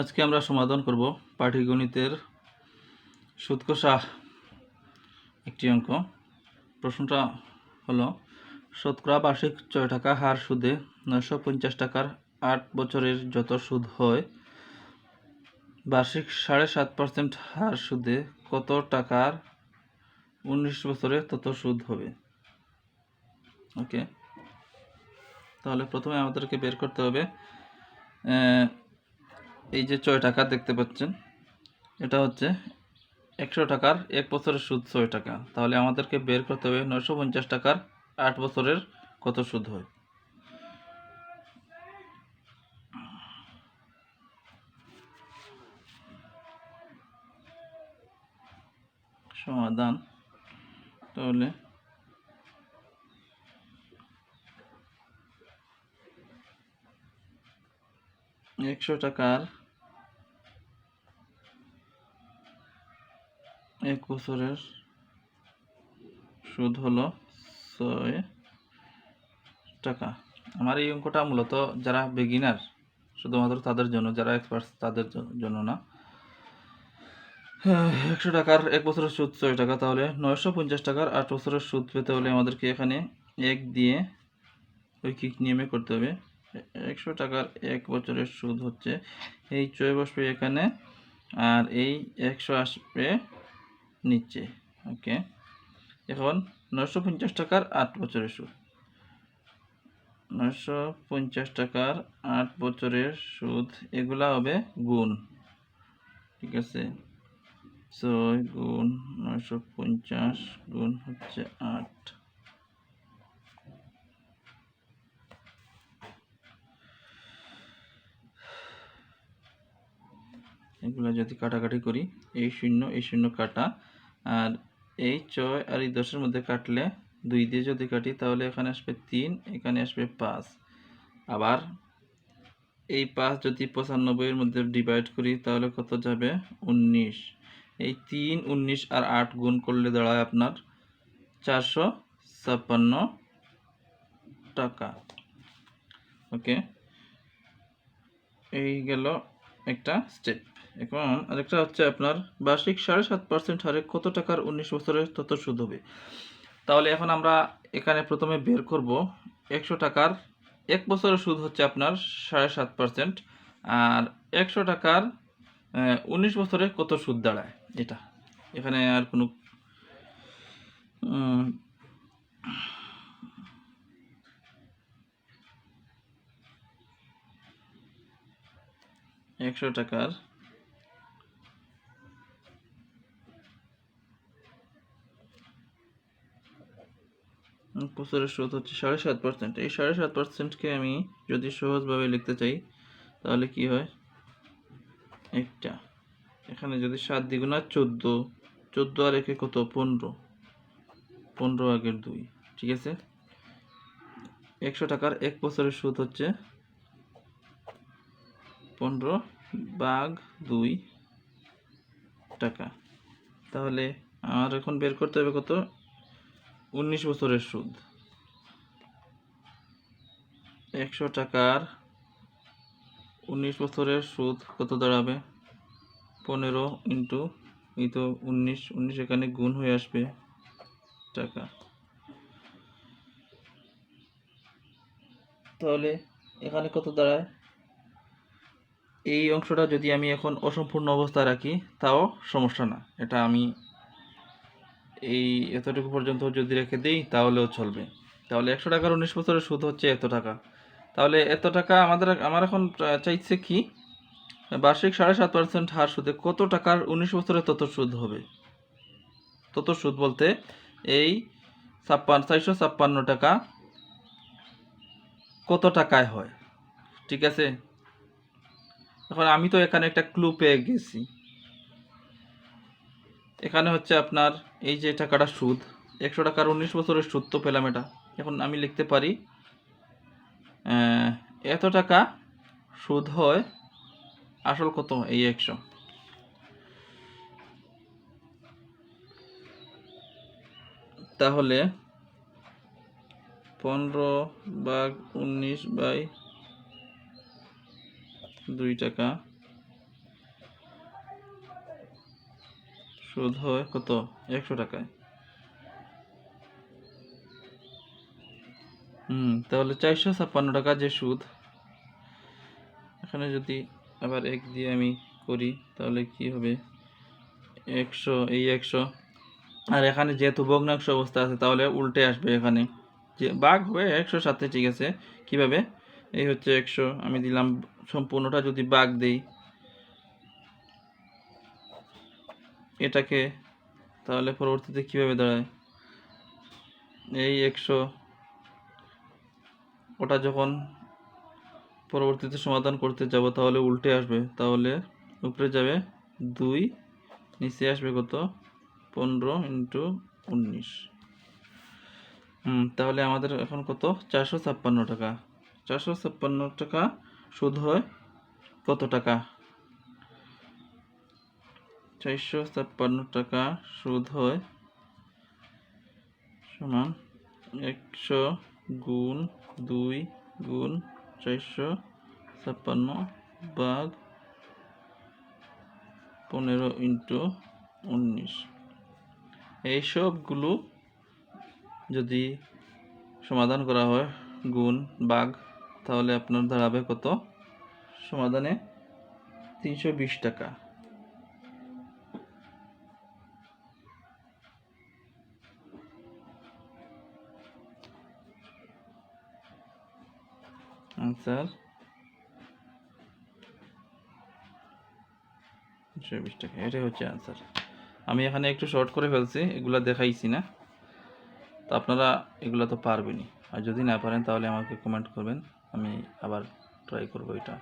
আজকে আমরা সমাধান করব পাটিগণিতের সুৎকষা একটি অঙ্ক। প্রশ্নটা হলো শতকরা বার্ষিক ছয় টাকা হার সুদে নয়শো পঞ্চাশ টাকার আট বছরের যত সুদ হয়, বার্ষিক সাড়ে সাত পার্সেন্ট হার সুদে কত টাকার উনিশ বছরে তত সুদ হবে? ওকে, তাহলে প্রথমে আমাদেরকে বের করতে হবে এই যে ছয় টাকা দেখতে পাচ্ছেন, এটা হচ্ছে একশো টাকার এক বছরের সুদ ছয় টাকা। তাহলে আমাদেরকে বের করতে হবে নয়শো পঞ্চাশ টাকার আট বছরের কত সুদ হয়। সমাধান, তাহলে একশো টাকার এক বছরের সুদ হলো ছয় টাকা। আমার এই অঙ্কটা মূলত যারা বিগিনার শুধুমাত্র তাদের জন্য, যারা এক্সপার্ট তাদের জন্য না। একশো টাকার এক বছরের সুদ ছয় টাকা, তাহলে নয়শো পঞ্চাশ টাকার আট বছরের সুদ পেতে হলে আমাদেরকে এখানে এক দিয়ে ঐকিক নিয়মে করতে হবে। একশো টাকার এক বছরের সুদ হচ্ছে। এই ছয় বসবে এখানে আর এই একশো আসবে নিচে, ওকে? এখন নশো পঞ্চাশ টাকার আট বছরের সুদ। নশো পঞ্চাশ টাকার আট বছরের সুদ, এগুলা হবে গুণ, ঠিক আছে? ছয় গুণ নশো পঞ্চাশ গুণ হচ্ছে আট। এগুলো যদি কাটাকাটি করি, এই শূন্য এই শূন্য কাটা, আর এই ছয় আর এই দশের মধ্যে কাটলে দুই দিয়ে যদি কাটি, তাহলে এখানে আসবে তিন, এখানে আসবে পাঁচ। আবার এই পাঁচ যদি পঁচানব্বইয়ের মধ্যে ডিভাইড করি, তাহলে কত যাবে? উনিশ। এই তিন, উনিশ আর আট গুণ করলে দাঁড়ায় আপনার চারশো ছাপ্পান্ন টাকা। ওকে এই গেল একটা স্টেপ এখন আরেকটা হচ্ছে আপনার বার্ষিক সাড়ে সাত পার্সেন্ট হারে কত টাকার উনিশ বছরের তত সুদ হবে? তাহলে এখন আমরা এখানে প্রথমে বের করব। একশো টাকার এক বছরের সুদ হচ্ছে আপনার সাড়ে সাত পার্সেন্ট আর একশো টাকার উনিশ বছরে কত সুদ দাঁড়ায়? এটা। এখানে আর কোনো একশো টাকার বছরের সুদ হচ্ছে সাড়ে সাত পার্সেন্ট এই সাড়ে সাত পার্সেন্টকে আমি যদি সহজভাবে লিখতে চাই, তাহলে কি হয়? একটা। এখানে যদি সাত দ্বিগুণা চোদ্দ চোদ্দ আর একে কত? পনেরো। পনেরো আগের দুই, ঠিক আছে? একশো টাকার এক বছরের সুদ হচ্ছে পনেরো বাঘ দুই টাকা। তাহলে আমার এখন বের করতে হবে কত? উনিশ বছরের সুদ। একশো টাকার উনিশ বছরের সুদ কত দাঁড়াবে? পনেরো ইন্টু, এই তো উনিশ উনিশ এখানে গুণ হয়ে আসবে টাকা। তাহলে এখানে কত দাঁড়ায়? এই অংশটা যদি আমি এখন অসম্পূর্ণ অবস্থায় রাখি, তাও সমস্যা না। এটা আমি এই এতটুকু পর্যন্ত যদি রেখে দিই, তাহলেও চলবে। তাহলে একশো টাকার উনিশ বছরের সুদ হচ্ছে এত টাকা। তাহলে এত টাকা আমাদের আমার এখন চাইছে কি, বার্ষিক সাড়ে সাত পার্সেন্ট হার সুদে কত টাকার উনিশ বছরে তত সুদ হবে? তত সুদ বলতে এই ছাপ্পান্ন চারশো ছাপ্পান্ন টাকা কত টাকায় হয়? ঠিক আছে? এখন আমি তো এখানে একটা ক্লু পেয়ে গেছি। এখানে হচ্ছে আপনার এই যে টাকাটা সুদ, একশো টাকার উনিশ বছরের সুদ তো পেলাম এটা। এখন আমি লিখতে পারি এত টাকা সুদ হয়, আসল কত এই একশো। তাহলে পনেরো বাঘ উনিশ বাই দুই টাকা সুদ হয় কত? একশো টাকায়। হুম, তাহলে চারশো ছাপ্পান্ন টাকা যে সুদ। এখানে যদি আবার এক দিয়ে আমি করি, তাহলে কি হবে? একশো, এই একশো। আর এখানে যেহেতু ভগ্নাংশ অবস্থা আছে, তাহলে উল্টে আসবে এখানে। যে বাঘ হবে একশো সাথে ঠিক আছে। কীভাবে? এই হচ্ছে একশো, আমি দিলাম সম্পূর্ণটা যদি বাঘ দেই। এটাকে তাহলে পরবর্তীতে কীভাবে দাঁড়ায়? এই একশো। ওটা যখন পরবর্তীতে সমাধান করতে যাব, তাহলে উল্টে আসবে। তাহলে উপরে যাবে দুই, নিচে আসবে কত? পনেরো ইন্টু উনিশ। তাহলে আমাদের এখন কত? চারশো ছাপ্পান্ন টাকা। চারশো ছাপ্পান্ন টাকা সুদ হয় কত টাকা? চারশো ছাপ্পান্ন টাকা সুদ হয় সমান একশো গুণ দুই গুণ চারশো ছাপ্পান্ন ভাগ পনেরো ইন্টু উনিশ। এই সবগুলো যদি সমাধান করা হয়, গুণ বাঘ তাহলে আপনার দাঁড়াবে কত সমাধানে তিনশো বিশ টাকা। আনসার চব্বিশ বিশ টাকা, এটাই হচ্ছে আনসার আমি এখানে একটু শর্ট করে ফেলছি, এগুলা দেখাইছি না। তো আপনারা এগুলো তো পারবেনই। আর যদি না পারেন তাহলে আমাকে কমেন্ট করবেন, আমি আবার ট্রাই করব এটা।